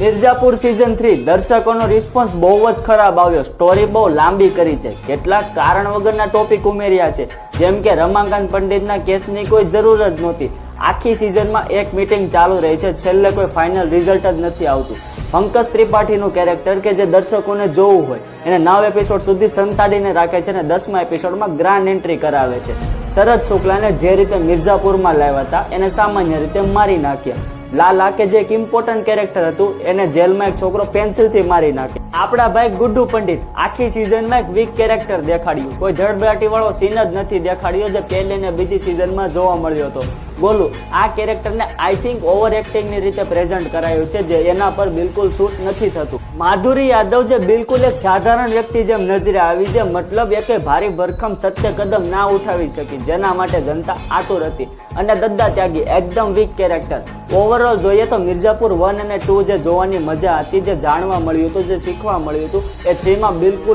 Mirzapur season three દર્શકોનો response બહુ જ ખરાબ આવ્યો. સ્ટોરી બહુ લાંબી કરી છે. કેટલાક કારણ વગરના ટોપિક ઉમેર્યા છે. જેમ કે રમાકાંત પંડિતના કેસની કોઈ જરૂર જ નહોતી. આખી સિઝનમાં એક મિટિંગ ચાલુ રહી છે. છેલ્લે કોઈ ફાઇનલ રિઝલ્ટ જ નથી આવતું. પંકજ ત્રિપાઠીનું કેરેક્ટર કે જે દર્શકોને જોવું હોય, એને નવ એપિસોડ સુધી સંતાડીને રાખે છે અને દસમા એપિસોડમાં ગ્રાન્ડ એન્ટ્રી કરાવે છે. શરદ શુક્લાને જે રીતે મિર્ઝાપુરમાં લાવ્યા હતા, એને સામાન્ય રીતે મારી નાખ્યા. લાલા કે જે એક ઇમ્પોર્ટન્ટ કેરેક્ટર હતું, એને જેલમાં એક છોકરો પેન્સિલથી મારી નાખે. આપણા ભાઈ ગુડ્ડુ પંડિત, આખી સિઝનમાં એક વીક કેરેક્ટર દેખાડ્યું. કોઈ ધડબડાટી વાળો સીન જ નથી દેખાડ્યો જે પહેલી ને બીજી સિઝનમાં જોવા મળ્યો હતો. બોલું, આ કેરેક્ટરને આઈ થિંક ઓવર એક્ટિંગની રીતે પ્રેઝન્ટ કરાયું છે, જે એના પર બિલકુલ શૂટ નથી થતું. માધુરી યાદવ જે બિલકુલ એક સાધારણ વ્યક્તિ જેમ નજરે આવી છે મતલબ એ કે ભારી ભરખમ સત્ય કદમ ના ઉઠાવી શકી, જેના માટે જનતા આતુર હતી અને દદ્દા ત્યાગી, એકદમ વીક કેરેક્ટર ઓવરઓલ જોઈએ તો મિર્ઝાપુર વન અને ટુ જે જોવાની મજા હતી, જે જાણવા મળ્યું હતું, જે શીખવા મળ્યું હતું, એ થ્રીમાં બિલકુલ